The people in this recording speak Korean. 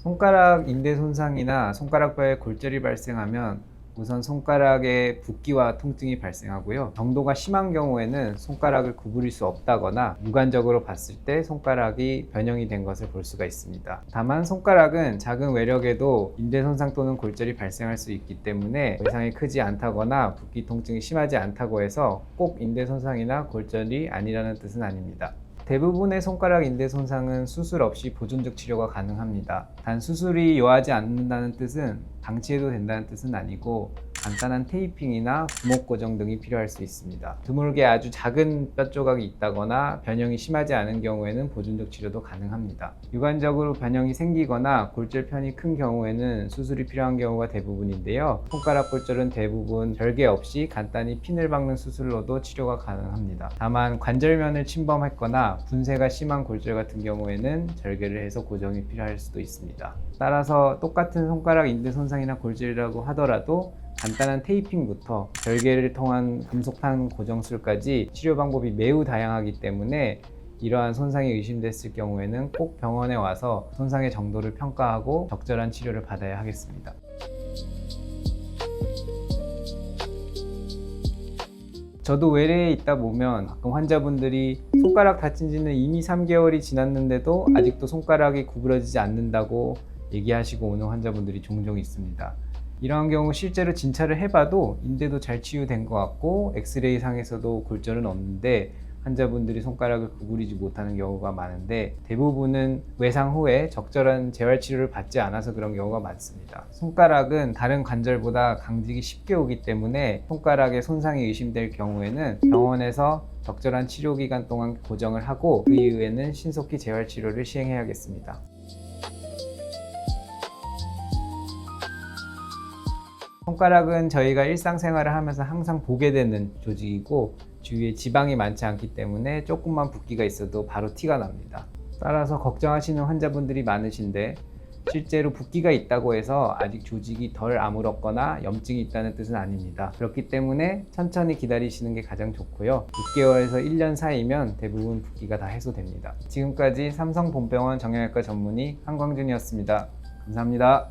손가락 인대 손상이나 손가락뼈에 골절이 발생하면 우선 손가락에 붓기와 통증이 발생하고요. 정도가 심한 경우에는 손가락을 구부릴 수 없다거나 육안적으로 봤을 때 손가락이 변형이 된 것을 볼 수가 있습니다. 다만 손가락은 작은 외력에도 인대 손상 또는 골절이 발생할 수 있기 때문에 외상이 크지 않다거나 붓기 통증이 심하지 않다고 해서 꼭 인대 손상이나 골절이 아니라는 뜻은 아닙니다. 대부분의 손가락 인대 손상은 수술 없이 보존적 치료가 가능합니다. 단 수술이 요하지 않는다는 뜻은 방치해도 된다는 뜻은 아니고 간단한 테이핑이나 구목 고정 등이 필요할 수 있습니다. 드물게 아주 작은 뼈 조각이 있다거나 변형이 심하지 않은 경우에는 보존적 치료도 가능합니다. 육안적으로 변형이 생기거나 골절 편이 큰 경우에는 수술이 필요한 경우가 대부분인데요. 손가락 골절은 대부분 별개 없이 간단히 핀을 박는 수술로도 치료가 가능합니다. 다만 관절면을 침범했거나 분쇄가 심한 골절 같은 경우에는 절개를 해서 고정이 필요할 수도 있습니다. 따라서 똑같은 손가락 인대 손상이나 골절이라고 하더라도 간단한 테이핑부터 절개를 통한 금속판 고정술까지 치료 방법이 매우 다양하기 때문에 이러한 손상이 의심됐을 경우에는 꼭 병원에 와서 손상의 정도를 평가하고 적절한 치료를 받아야 하겠습니다. 저도 외래에 있다 보면 가끔 환자분들이 손가락 다친 지는 이미 3개월이 지났는데도 아직도 손가락이 구부러지지 않는다고 얘기하시고 오는 환자분들이 종종 있습니다. 이러한 경우 실제로 진찰을 해봐도 인대도 잘 치유된 것 같고 엑스레이 상에서도 골절은 없는데 환자분들이 손가락을 구부리지 못하는 경우가 많은데 대부분은 외상 후에 적절한 재활 치료를 받지 않아서 그런 경우가 많습니다. 손가락은 다른 관절보다 강직이 쉽게 오기 때문에 손가락에 손상이 의심될 경우에는 병원에서 적절한 치료 기간 동안 고정을 하고 그 이후에는 신속히 재활 치료를 시행해야겠습니다. 손가락은 저희가 일상생활을 하면서 항상 보게 되는 조직이고 주위에 지방이 많지 않기 때문에 조금만 붓기가 있어도 바로 티가 납니다. 따라서 걱정하시는 환자분들이 많으신데 실제로 붓기가 있다고 해서 아직 조직이 덜 아물었거나 염증이 있다는 뜻은 아닙니다. 그렇기 때문에 천천히 기다리시는 게 가장 좋고요. 6개월에서 1년 사이면 대부분 붓기가 다 해소됩니다. 지금까지 삼성본병원 정형외과 전문의 한광준이었습니다. 감사합니다.